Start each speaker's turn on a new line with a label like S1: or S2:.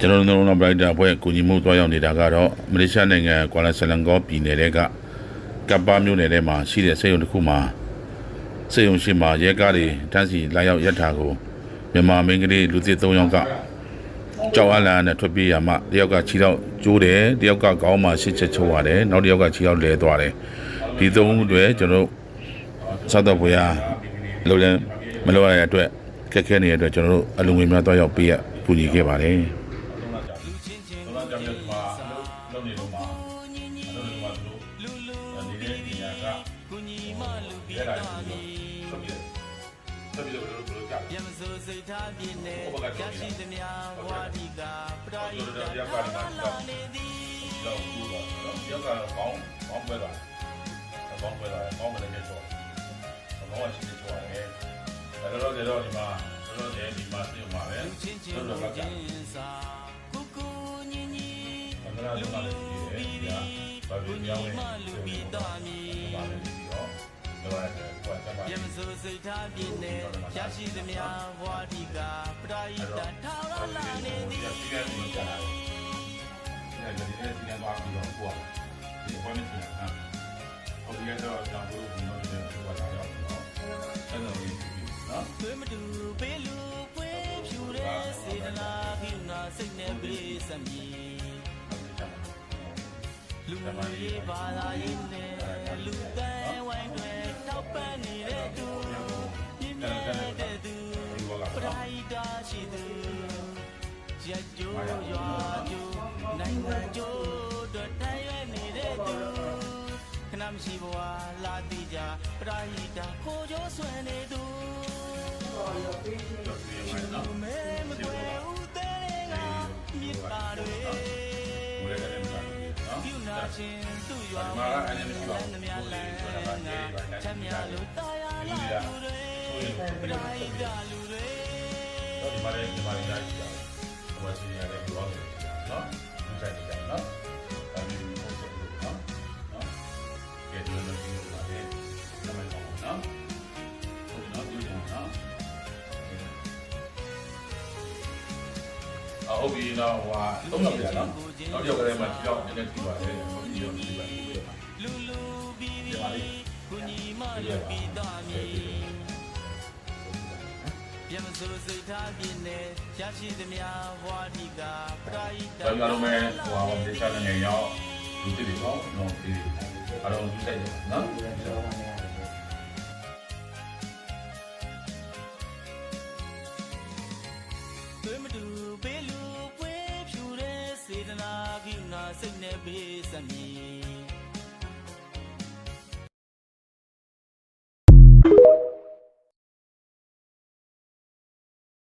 S1: ကျွန်တော်တို့နော်ဘရိုက်တာဘွဲကိုကြီးမှုသွားရောက်နေတာကတော့မလေးရှားနိုင်ငံကွာလာဆလန်ဂေါပြည်နယ်တဲကကပ်ပါမြို့နယ်ထဲမှာရှိတဲ့စေယုံတစ်ခုမှာစေယုံရှိမှာရဲကားတွေတန်းစီလာရောက်ရက်တာကိုမြန်မာမင်းကလေးလူသစ်၃ယောက်ကကြောက်အလန့်နဲ့ထွက်ပြေးရမှတယောက်ကခြေတော့ကျိုးတယ်တယောက်ကခေါင်းမှာရှစ်ချက်ချိုးရတယ်နောက်တစ်ယောက်ကခြေတော့လဲသွားတယ်ဒီသုံးဦးတွေကျွန်တော်တို့စောက်တော့ဘွေရလုံးလည်းမလိုရတဲ့အတွက်ခက်ခဲနေတဲ့အတွက်ကျွန်တော်တို့အလုံငွေများသွားရောက်ပေးရပူညီခဲ့ပါတယ်
S2: လုံး
S1: နေတော့မှာလုံးနေတော့မှာသူ
S2: လူလူ
S1: တို့နေတဲ့နေရာက
S2: ကိုညီမလူပြီး
S1: ရဲလာ
S2: သား
S1: ပြီး
S2: မီ
S1: တော့ဆက်ပြီးဆက်ပြီးတော့ဘယ်လိုဘယ်လိုကြာ
S2: ပြန်မစိုးစိတ်ထားပြင်းနေရရှိသမျှဘဝဒီကပရာဟိတထာလာနေသည်
S1: တော့ကူတော့ရောက်ကဘောင်းဘောင်းပွဲတာဘောင်းပွဲတာဘောင်းမလည်းကျတော့ဘောင်းကရှိနေတော့တယ်ဒါတော့တော့ဒီမှာတော့ဒီဒီမှာသိမှာပဲ
S2: လူချင်းချင်းလူချင်းစာကူ
S1: လို့ပြောင်းလဲ
S2: မလူပြီးသားမီ
S1: ဘာလဲဒီတော့တော့အဲ့ကွာကျမ
S2: ပြန်မစိုးစိတ်ထားပြင်းနေရရှိသမျှဘဝဒီကပရာဟိတထာလာနေသည်
S1: ဒီကနေ့ကြာတယ်ဒီကနေ့ဒီကနေ့ပါပြီးတော့ကွာဒီဘာနဲ့ကြာဟာဟိုဒီကတော့ကြောင်လို့ဒီလိုမျိုးကွာလာတော့နော်အဲ့တော့ဒီနော်
S2: သွေးမတူပေးလူပွေးဖြူတဲ့စေတနာကိနာစိတ်နဲ့ပေးစမည် လူမျိုးရေးပါလာရင်းနဲ့လူကဲဝိုင်းတွေတောက်ပန်းနေတဲ့သူပြင်းပြတဲ့သူပရိုက်တာရှိသူရက်ကျိုးရွာကျိုးနိုင်ငံကျိုးတို့တိုင်ရနေတဲ့သူခဏမရှိဘဝလာတိကြပရိုက်တာကိုကျိုးဆွဲနေသူမဲမကွ ပြုနာချင်းသူ့ရွာမှာလမ်းနှမြလမ်းကချမ်းမြလို့တာယာလာလူတွေပရိုက်တာလူတွေ
S1: တော့ဒီမှာလည်းဒီမှာလည်းကြာကြာဟိုစီရတယ်ပြောတယ်နော်ဒီဆိုင်ကြာနော် ဟုတ်ပြီနော်ဟိုဟာသုံးယောက်ကြာနော်နောက်တစ်ယောက်ကလည်းမှကြောက်နေတယ်ဒီပါလေဒီလိုဒီပါဒီပါ
S2: လူလူပြီးပြီးကိုညီမလူပြီးသားမီပြန်မစိုးစိတ်ထားပြင်းနေရရှိသမျှဘဝဒီကပရိုက်တာ
S1: ဒါကြတော့မယ်ဟိုဟာဒေသနဲ့ရောက်ဒီတိတွေပေါ့နော်ဒီအားလုံးဒီဆိုင်
S2: နော် စိတ်နဲ့ပေးစမည်